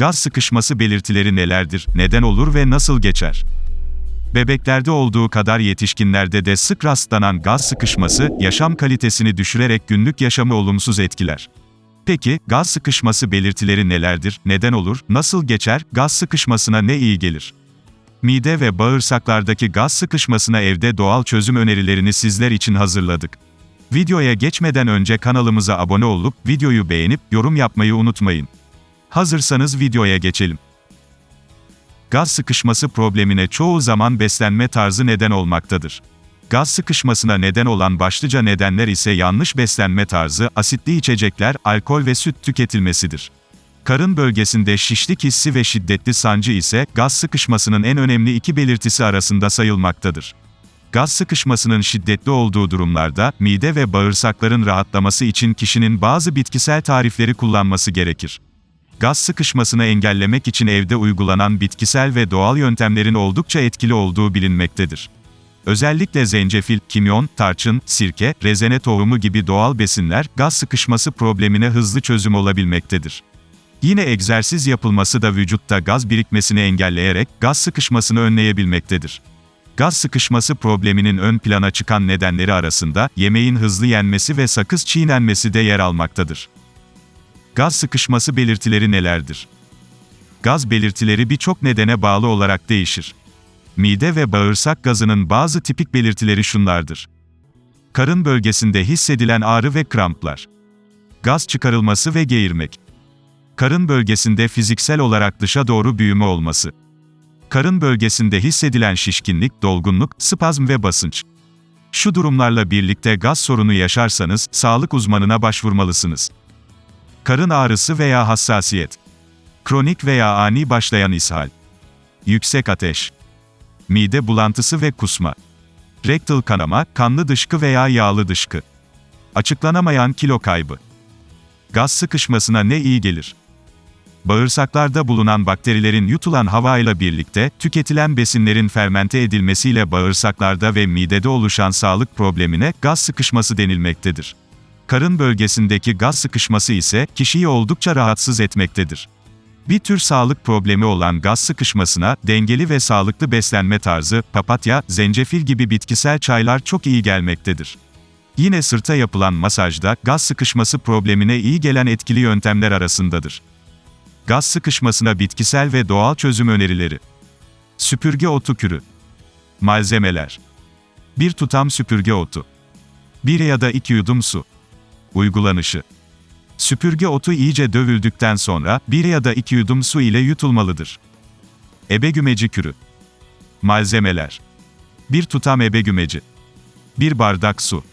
Gaz sıkışması belirtileri nelerdir, neden olur ve nasıl geçer? Bebeklerde olduğu kadar yetişkinlerde de sık rastlanan gaz sıkışması, yaşam kalitesini düşürerek günlük yaşamı olumsuz etkiler. Peki, gaz sıkışması belirtileri nelerdir, neden olur, nasıl geçer, gaz sıkışmasına ne iyi gelir? Mide ve bağırsaklardaki gaz sıkışmasına evde doğal çözüm önerilerini sizler için hazırladık. Videoya geçmeden önce kanalımıza abone olup, videoyu beğenip, yorum yapmayı unutmayın. Hazırsanız videoya geçelim. Gaz sıkışması problemine çoğu zaman beslenme tarzı neden olmaktadır. Gaz sıkışmasına neden olan başlıca nedenler ise yanlış beslenme tarzı, asitli içecekler, alkol ve süt tüketilmesidir. Karın bölgesinde şişlik hissi ve şiddetli sancı ise gaz sıkışmasının en önemli iki belirtisi arasında sayılmaktadır. Gaz sıkışmasının şiddetli olduğu durumlarda mide ve bağırsakların rahatlaması için kişinin bazı bitkisel tarifleri kullanması gerekir. Gaz sıkışmasını engellemek için evde uygulanan bitkisel ve doğal yöntemlerin oldukça etkili olduğu bilinmektedir. Özellikle zencefil, kimyon, tarçın, sirke, rezene tohumu gibi doğal besinler gaz sıkışması problemine hızlı çözüm olabilmektedir. Yine egzersiz yapılması da vücutta gaz birikmesini engelleyerek gaz sıkışmasını önleyebilmektedir. Gaz sıkışması probleminin ön plana çıkan nedenleri arasında yemeğin hızlı yenmesi ve sakız çiğnenmesi de yer almaktadır. Gaz sıkışması belirtileri nelerdir? Gaz belirtileri birçok nedene bağlı olarak değişir. Mide ve bağırsak gazının bazı tipik belirtileri şunlardır. Karın bölgesinde hissedilen ağrı ve kramplar. Gaz çıkarılması ve geğirmek. Karın bölgesinde fiziksel olarak dışa doğru büyüme olması. Karın bölgesinde hissedilen şişkinlik, dolgunluk, spazm ve basınç. Şu durumlarla birlikte gaz sorunu yaşarsanız, sağlık uzmanına başvurmalısınız. Karın ağrısı veya hassasiyet. Kronik veya ani başlayan ishal. Yüksek ateş. Mide bulantısı ve kusma. Rektal kanama, kanlı dışkı veya yağlı dışkı. Açıklanamayan kilo kaybı. Gaz sıkışmasına ne iyi gelir? Bağırsaklarda bulunan bakterilerin yutulan havayla birlikte, tüketilen besinlerin fermente edilmesiyle bağırsaklarda ve midede oluşan sağlık problemine gaz sıkışması denilmektedir. Karın bölgesindeki gaz sıkışması ise, kişiyi oldukça rahatsız etmektedir. Bir tür sağlık problemi olan gaz sıkışmasına, dengeli ve sağlıklı beslenme tarzı, papatya, zencefil gibi bitkisel çaylar çok iyi gelmektedir. Yine sırta yapılan masajda, gaz sıkışması problemine iyi gelen etkili yöntemler arasındadır. Gaz sıkışmasına bitkisel ve doğal çözüm önerileri. Süpürge otu kürü. Malzemeler. Bir tutam süpürge otu. Bir ya da iki yudum su. Uygulanışı. Süpürge otu iyice dövüldükten sonra, bir ya da iki yudum su ile yutulmalıdır. Ebegümeci kürü. Malzemeler. Bir tutam ebegümeci. Bir bardak su.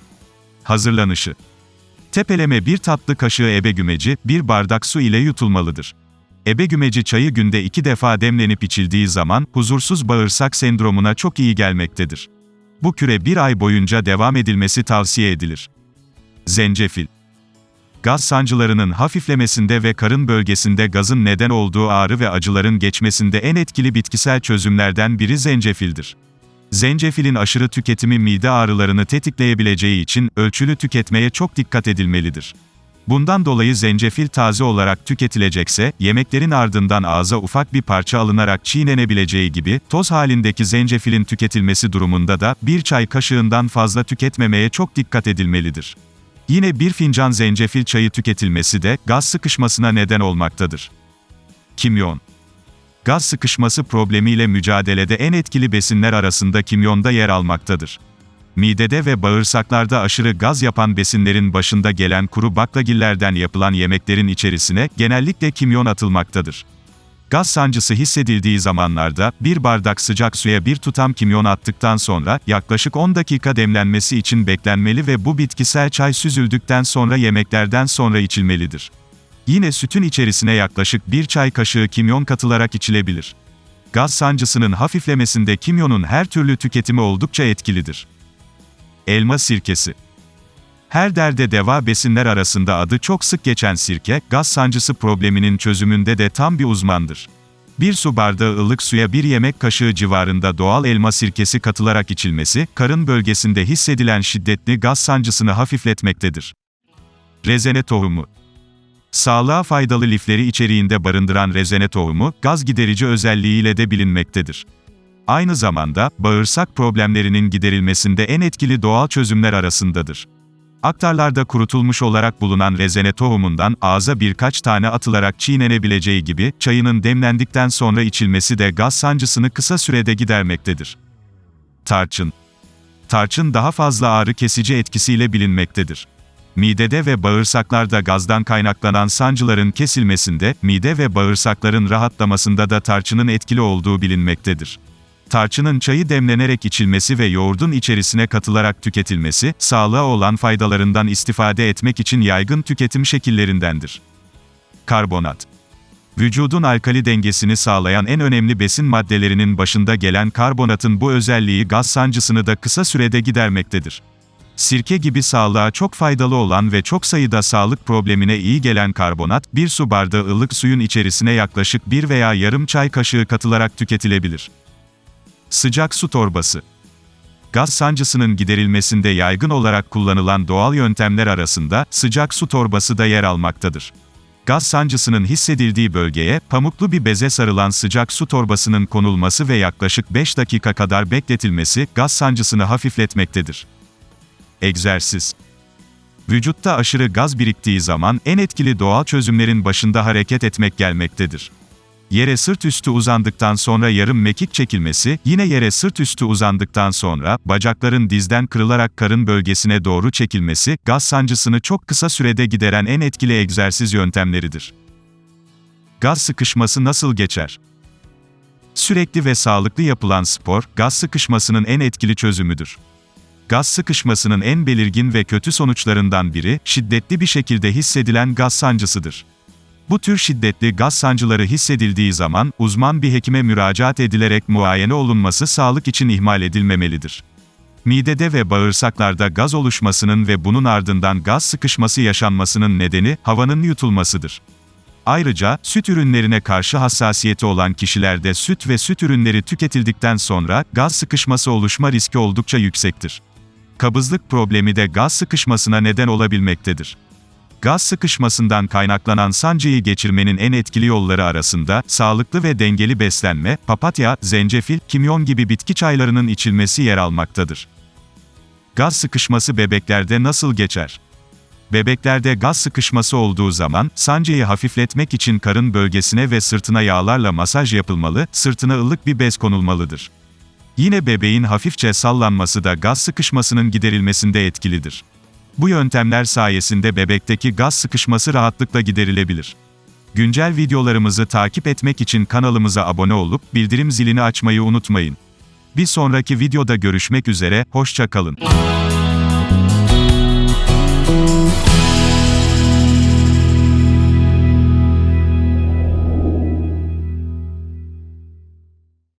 Hazırlanışı. Tepeleme bir tatlı kaşığı ebegümeci, bir bardak su ile yutulmalıdır. Ebegümeci çayı günde iki defa demlenip içildiği zaman, huzursuz bağırsak sendromuna çok iyi gelmektedir. Bu küre bir ay boyunca devam edilmesi tavsiye edilir. Zencefil Gaz sancılarının hafiflemesinde ve karın bölgesinde gazın neden olduğu ağrı ve acıların geçmesinde en etkili bitkisel çözümlerden biri zencefildir. Zencefilin aşırı tüketimi mide ağrılarını tetikleyebileceği için ölçülü tüketmeye çok dikkat edilmelidir. Bundan dolayı zencefil taze olarak tüketilecekse, yemeklerin ardından ağza ufak bir parça alınarak çiğnenebileceği gibi, toz halindeki zencefilin tüketilmesi durumunda da, bir çay kaşığından fazla tüketmemeye çok dikkat edilmelidir. Yine bir fincan zencefil çayı tüketilmesi de, gaz sıkışmasına neden olmaktadır. Kimyon Gaz sıkışması problemiyle mücadelede en etkili besinler arasında kimyonda yer almaktadır. Midede ve bağırsaklarda aşırı gaz yapan besinlerin başında gelen kuru baklagillerden yapılan yemeklerin içerisine genellikle kimyon atılmaktadır. Gaz sancısı hissedildiği zamanlarda, bir bardak sıcak suya bir tutam kimyon attıktan sonra, yaklaşık 10 dakika demlenmesi için beklenmeli ve bu bitkisel çay süzüldükten sonra yemeklerden sonra içilmelidir. Yine sütün içerisine yaklaşık bir çay kaşığı kimyon katılarak içilebilir. Gaz sancısının hafiflemesinde kimyonun her türlü tüketimi oldukça etkilidir. Elma sirkesi her derde deva besinler arasında adı çok sık geçen sirke, gaz sancısı probleminin çözümünde de tam bir uzmandır. Bir su bardağı ılık suya bir yemek kaşığı civarında doğal elma sirkesi katılarak içilmesi, karın bölgesinde hissedilen şiddetli gaz sancısını hafifletmektedir. Rezene tohumu Sağlığa faydalı lifleri içeriğinde barındıran rezene tohumu, gaz giderici özelliğiyle de bilinmektedir. Aynı zamanda, bağırsak problemlerinin giderilmesinde en etkili doğal çözümler arasındadır. Aktarlarda kurutulmuş olarak bulunan rezene tohumundan ağza birkaç tane atılarak çiğnenebileceği gibi, çayının demlendikten sonra içilmesi de gaz sancısını kısa sürede gidermektedir. Tarçın Tarçın daha fazla ağrı kesici etkisiyle bilinmektedir. Midede ve bağırsaklarda gazdan kaynaklanan sancıların kesilmesinde, mide ve bağırsakların rahatlamasında da tarçının etkili olduğu bilinmektedir. Tarçının çayı demlenerek içilmesi ve yoğurdun içerisine katılarak tüketilmesi, sağlığa olan faydalarından istifade etmek için yaygın tüketim şekillerindendir. Karbonat Vücudun alkali dengesini sağlayan en önemli besin maddelerinin başında gelen karbonatın bu özelliği gaz sancısını da kısa sürede gidermektedir. Sirke gibi sağlığa çok faydalı olan ve çok sayıda sağlık problemine iyi gelen karbonat, bir su bardağı ılık suyun içerisine yaklaşık bir veya yarım çay kaşığı katılarak tüketilebilir. Sıcak su torbası Gaz sancısının giderilmesinde yaygın olarak kullanılan doğal yöntemler arasında sıcak su torbası da yer almaktadır. Gaz sancısının hissedildiği bölgeye, pamuklu bir beze sarılan sıcak su torbasının konulması ve yaklaşık 5 dakika kadar bekletilmesi, gaz sancısını hafifletmektedir. Egzersiz Vücutta aşırı gaz biriktiği zaman en etkili doğal çözümlerin başında hareket etmek gelmektedir. Yere sırt üstü uzandıktan sonra yarım mekik çekilmesi, yine yere sırt üstü uzandıktan sonra, bacakların dizden kırılarak karın bölgesine doğru çekilmesi, gaz sancısını çok kısa sürede gideren en etkili egzersiz yöntemleridir. Gaz sıkışması nasıl geçer? Sürekli ve sağlıklı yapılan spor, gaz sıkışmasının en etkili çözümüdür. Gaz sıkışmasının en belirgin ve kötü sonuçlarından biri, şiddetli bir şekilde hissedilen gaz sancısıdır. Bu tür şiddetli gaz sancıları hissedildiği zaman, uzman bir hekime müracaat edilerek muayene olunması sağlık için ihmal edilmemelidir. Midede ve bağırsaklarda gaz oluşmasının ve bunun ardından gaz sıkışması yaşanmasının nedeni, havanın yutulmasıdır. Ayrıca, süt ürünlerine karşı hassasiyeti olan kişilerde süt ve süt ürünleri tüketildikten sonra, gaz sıkışması oluşma riski oldukça yüksektir. Kabızlık problemi de gaz sıkışmasına neden olabilmektedir. Gaz sıkışmasından kaynaklanan sancıyı geçirmenin en etkili yolları arasında, sağlıklı ve dengeli beslenme, papatya, zencefil, kimyon gibi bitki çaylarının içilmesi yer almaktadır. Gaz sıkışması bebeklerde nasıl geçer? Bebeklerde gaz sıkışması olduğu zaman, sancıyı hafifletmek için karın bölgesine ve sırtına yağlarla masaj yapılmalı, sırtına ılık bir bez konulmalıdır. Yine bebeğin hafifçe sallanması da gaz sıkışmasının giderilmesinde etkilidir. Bu yöntemler sayesinde bebekteki gaz sıkışması rahatlıkla giderilebilir. Güncel videolarımızı takip etmek için kanalımıza abone olup bildirim zilini açmayı unutmayın. Bir sonraki videoda görüşmek üzere, hoşça kalın.